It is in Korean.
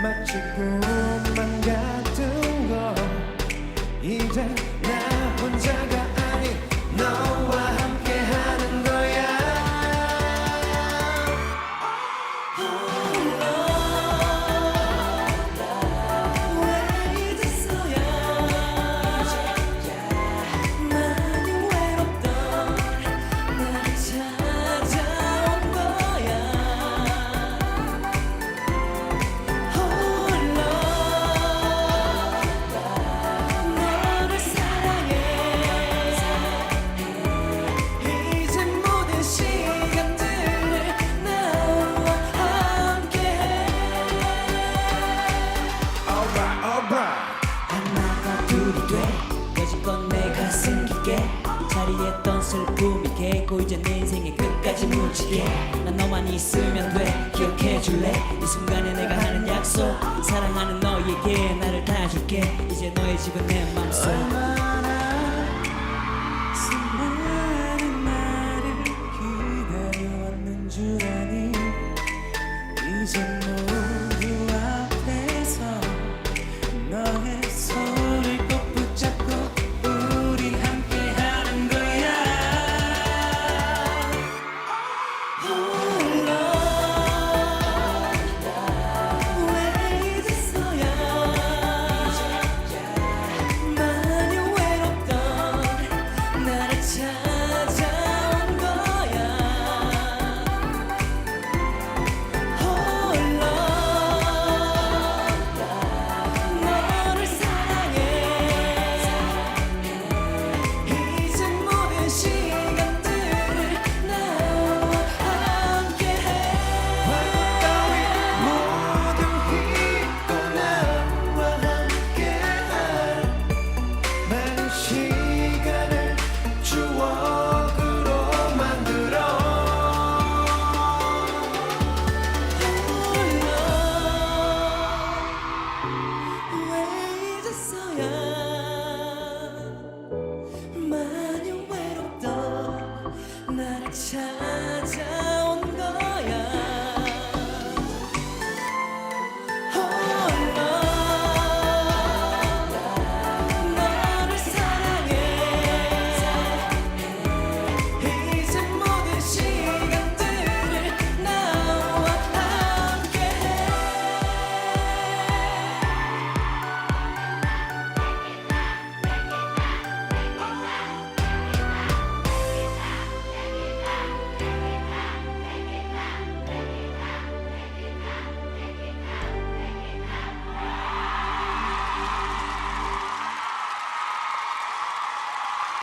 My room and 우리 돼 여지껏 내가 숨기게. 자리했던 슬픔이 개고 이제 내 인생의 끝까지 묻히게. 난 너만 있으면 돼. 기억해줄래? 이 순간에 내가 하는 약속. 사랑하는 너에게 나를 다 줄게. 이제 너의 집은 내 맘속. 얼마나 수많은 나를 기다려왔는 줄 아니?